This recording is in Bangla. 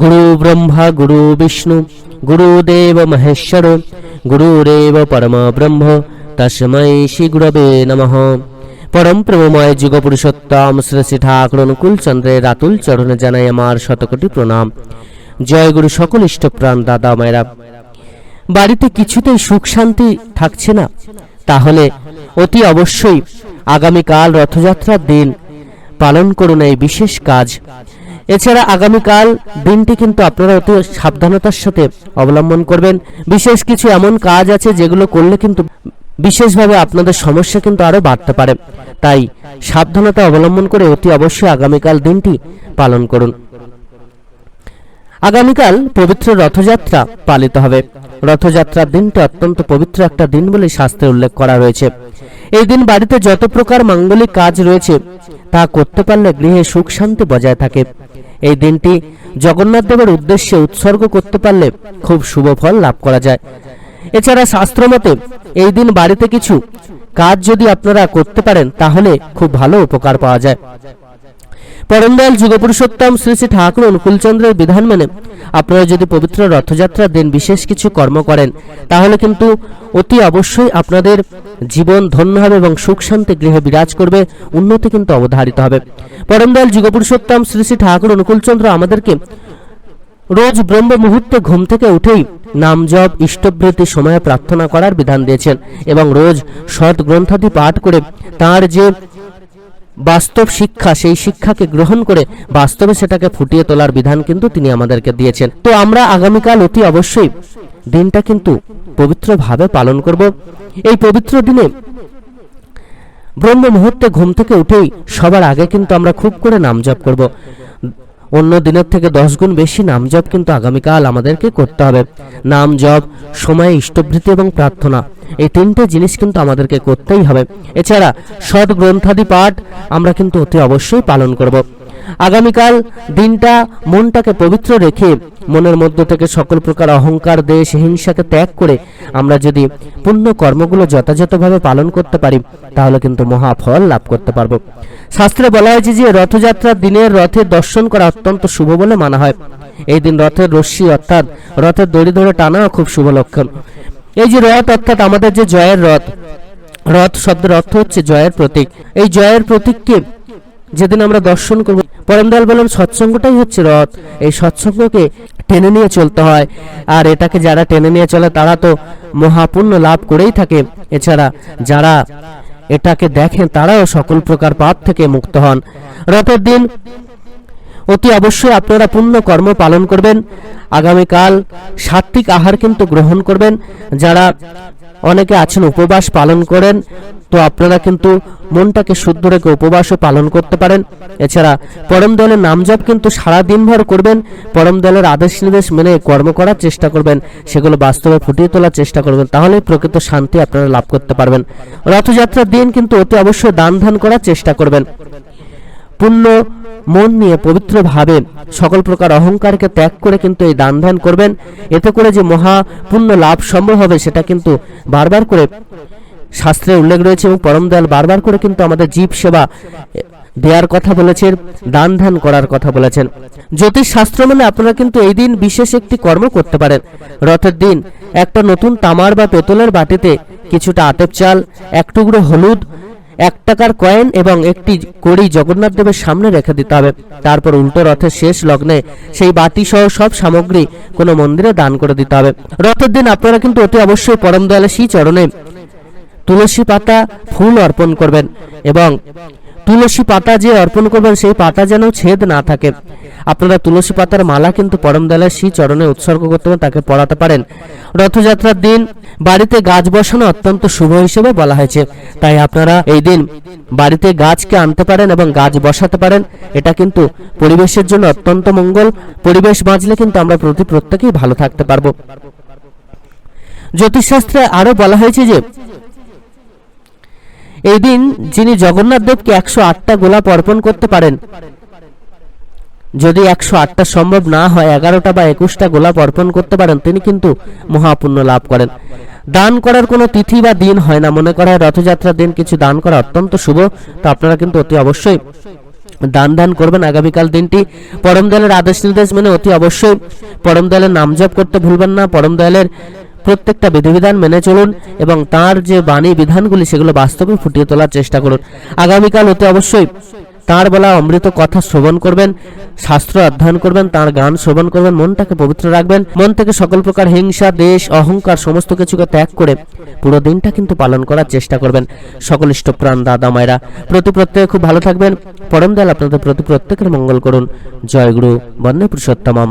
গুরু ব্রহ্মা গুরু বিষ্ণু গুরুদেব মহেশ্বর গুরুরেব পরম ব্রহ্ম তস্মৈ শ্রী গুরবে নমঃ পরম প্রেমময় যুগ পুরুষোত্তম শ্রী শ্রী ঠাকুর অনুকূল চন্দ্রের রাতুল চরণে জানাই আমার শতকোটি প্রণাম জয় গুরু সকল ইষ্টপ্রাণ দাদা মায়েরা। বাড়িতে কিছুতেই সুখ শান্তি থাকছে না। তাহলে অতি অবশ্যই আগামীকাল রথযাত্রার দিন পালন করুন এই বিশেষ কাজ। এছাড়া আগামীকাল দিনটি কিন্তু আপনারা অতি সাবধানতার সাথে অবলম্বন করবেন। বিশেষ কিছু এমন কাজ আছে যেগুলো করলে কিন্তু বিশেষভাবে আপনাদের সমস্যা কিন্তু আরও বাড়তে পারে। তাই সাবধানতা অবলম্বন করে অতি অবশ্যই আগামীকাল দিনটি পালন করুন। আগামীকাল পবিত্র রথযাত্রা পালিত হবে। রথযাত্রার দিনটি অত্যন্ত পবিত্র একটা দিন বলে শাস্ত্রে উল্লেখ করা রয়েছে। এই দিন বাড়িতে যত প্রকার মাঙ্গলিক কাজ রয়েছে, তা করতে পারলে গৃহে সুখ শান্তি বজায় থাকে। এই দিনটি জগন্নাথ দেবের উদ্দেশ্যে উৎসর্গ করতে পারলে খুব শুভ ফল লাভ করা যায়। এছাড়া শাস্ত্রমতে এই দিন বাড়িতে কিছু কাজ যদি আপনারা করতে পারেন, তাহলে খুব ভালো উপকার পাওয়া যায়। পরমদয়াল যুগপুরুষোত্তম শ্রী শ্রী ঠাকুর অনুকূলচন্দ্রের বিধান মেনে আপনারা যদি পবিত্র রথযাত্রার দিন বিশেষ কিছু কর্ম করেন, তাহলে কিন্তু অতি অবশ্যই আপনাদের জীবন ধন্য হবে এবং সুখ শান্তি গৃহে বিরাজ করবে, উন্নতি কিন্তু অবধারিত হবে। পরমদয়াল যুগপুরুষোত্তম শ্রী শ্রী ঠাকুর অনুকূলচন্দ্র আমাদেরকে রোজ ব্রহ্ম মুহূর্তে ঘুম থেকে উঠেই নাম জপ ইষ্টবৃত্তি সময়ে প্রার্থনা করার বিধান দিয়েছেন এবং রোজ সৎ গ্রন্থাদি পাঠ করে তার যে বাস্তব শিক্ষা, সেই শিক্ষাকে গ্রহণ করে বাস্তবে সেটাকে ফুটিয়ে তোলার বিধান কিন্তু তিনি আমাদেরকে দিয়েছেন। তো আমরা আগামীকাল অতি অবশ্যই দিনটা কিন্তু পবিত্রভাবে পালন করব। এই পবিত্র দিনে ব্রহ্ম মুহূর্তে ঘুম থেকে উঠেই সবার আগে কিন্তু আমরা খুব করে নাম জপ করব। অন্য দিনের থেকে দশ গুণ বেশি নাম জপ কিন্তু আগামীকাল আমাদেরকে করতে হবে। নাম জপ, সময় ইষ্টবৃত্তি এবং প্রার্থনা, এই তিনটে জিনিস কিন্তু আমাদেরকে করতেই হবে। এছাড়া সৎ গ্রন্থাদি পাঠ আমরা কিন্তু অতি অবশ্যই পালন করব। আগামীকাল দিনটা মনটাকে পবিত্র রেখে মনের মধ্য থেকে সকল প্রকার অহংকার, দেশ, হিংসাকে ত্যাগ করে আমরা যদি পুণ্য কর্মগুলো যথাযথভাবে পালন করতে পারি, তাহলে কিন্তু মহা ফল লাভ করতে পারব। শাস্ত্রে বলা হয়েছে যে রথযাত্রার দিনের রথের দর্শন করা অত্যন্ত শুভ বলে মানা হয়। এই দিন রথের রশ্মি অর্থাৎ রথের দড়ি ধরে টানাও খুব শুভ লক্ষণ। এই যে রথ অর্থাৎ আমাদের যে জয়ের রথ রথ শব্দের অর্থ হচ্ছে জয়ের প্রতীক। এই জয়ের প্রতীককে যেদিন আমরা দর্শন করব পরমদয়াল বলেন সৎসঙ্গটাই হচ্ছে রথ। এই সৎসঙ্গকে টেনে নিয়ে চলতে হয়। আর এটাকে যারা টেনে নিয়ে চলে, তারা তো মহাপুণ্য লাভ করেই থাকে। এছাড়া যারা এটাকে দেখেন, তারাও সকল প্রকার পাপ থেকে মুক্ত হন। রথের দিন অতি অবশ্যই আপনারা পূর্ণ কর্ম পালন করবেন। আগামীকাল সাত্বিক আহার কিন্তু গ্রহণ করবেন। যারা অনেকে আছেন, উপবাস পালন করেন তো আপনারা কিন্তু মনটাকে শুদ্ধ রেখে উপবাসও পালন করতে পারেন। এছাড়া পরম দলের নামজপ কিন্তু সারা দিনভর করবেন। পরম দলের আদেশ নির্দেশ মেনে কর্ম করার চেষ্টা করবেন। সেগুলো বাস্তবে ফুটিয়ে তোলার চেষ্টা করবেন। তাহলে প্রকৃত শান্তি আপনারা লাভ করতে পারবেন। রথযাত্রার দিন কিন্তু অতি অবশ্যই দান ধান করার চেষ্টা করবেন। পূর্ণ মন নিয়ে পবিত্রভাবে সকল প্রকার অহংকারকে ত্যাগ করে কিন্তু এই দান ধ্যান করবেন। এতে করে যে মহা পুণ্য লাভ সম্ভব হবে সেটা কিন্তু বারবার করে শাস্ত্রে উল্লেখ রয়েছে এবং পরম দয়াল বারবার করে কিন্তু আমাদের জীব সেবা দেওয়ার কথা বলেছেন, দান ধ্যান করার কথা বলেছেন। জ্যোতিষ শাস্ত্র মানে আপনারা কিন্তু এই দিন বিশেষ একটি কর্ম করতে পারেন। রথের দিন একটা নতুন তামার বা পেতলের বাটিতে কিছুটা আটেপ চাল, এক টুকরো হলুদ, এক টাকার কয়েন এবং একটি কড়ি জগন্নাথ দেবের সামনে রেখে দিতে হবে। তারপর উল্টো রথের শেষ লগ্নে সেই বাটি সহ সব সামগ্রী কোনো মন্দিরে দান করে দিতে হবে। রথের দিন আপনারা কিন্তু অতি অবশ্যই পরম দয়ালের শ্রী চরণে তুলসী পাতা ফুল অর্পণ করবেন এবং তুলসী পাতা যে অর্পণ করবেন, সেই পাতা যেন ছেদ না থাকে। আপনারা তুলসী পাতার মালা কিন্তু পরম দয়ালের শ্রী চরণে উৎসর্গ করতে তাকে পড়াতে পারেন। রথযাত্রার দিন বাড়িতে গাছ বসানো অত্যন্ত শুভ হিসেবে বলা হয়েছে। তাই আপনারা এই দিন বাড়িতে গাছকে আনতে পারেন এবং গাছ বসাতে পারেন। এটা কিন্তু পরিবেশের জন্য অত্যন্ত মঙ্গল। পরিবেশ বাঁচলে কিন্তু আমরা প্রতি প্রত্যেকেই ভালো থাকতে পারব। জ্যোতিষশাস্ত্রে আরও বলা হয়েছে যে এই দিন যিনি জগন্নাথ দেবকে একশো আটটা গোলাপ অর্পণ করতে পারেন, যদি একশো আটটা সম্ভব না হয়, এগারোটা বা একুশটা গোলাপ অর্পণ করতে পারেন, তিনি কিন্তু মহাপুণ্য লাভ করেন। দান করার কোনো তিথি বা দিন হয় না। মনে করা হয় রথযাত্রার দিন কিছু দান করা অত্যন্ত শুভ। তো আপনারা কিন্তু অতি অবশ্যই দান দান করবেন আগামীকাল দিনটি। পরম দয়ালের আদেশ নির্দেশ মেনে অতি অবশ্যই পরম দয়ালের নাম জপ করতে ভুলবেন না। পরম দয়ালের প্রত্যেকটা বিধিবিধান মেনে চলুন এবং তার যে বাণী বিধানগুলি, সেগুলো বাস্তবে ফুটিয়ে তোলার চেষ্টা করুন। আগামীকাল অতি অবশ্যই তার বলা অমৃত কথা শ্রবণ করবেন, শাস্ত্র অধ্যয়ন করবেন, তার গান শ্রবণ করবেন, মনটাকে পবিত্র রাখবেন, মন থেকে সকল প্রকার হিংসা, দেশ, অহংকার, সমস্ত কিছুকে ত্যাগ করে পুরো দিনটা কিন্তু পালন করার চেষ্টা করবেন। সকল ইষ্টপ্রাণ দাদা, মায়েরা, প্রতি প্রত্যেকে খুব ভালো থাকবেন। পরম দয়াল আপনাদের প্রতি প্রত্যেকের মঙ্গল করুন। জয় গুরু পুরুষোত্তমম।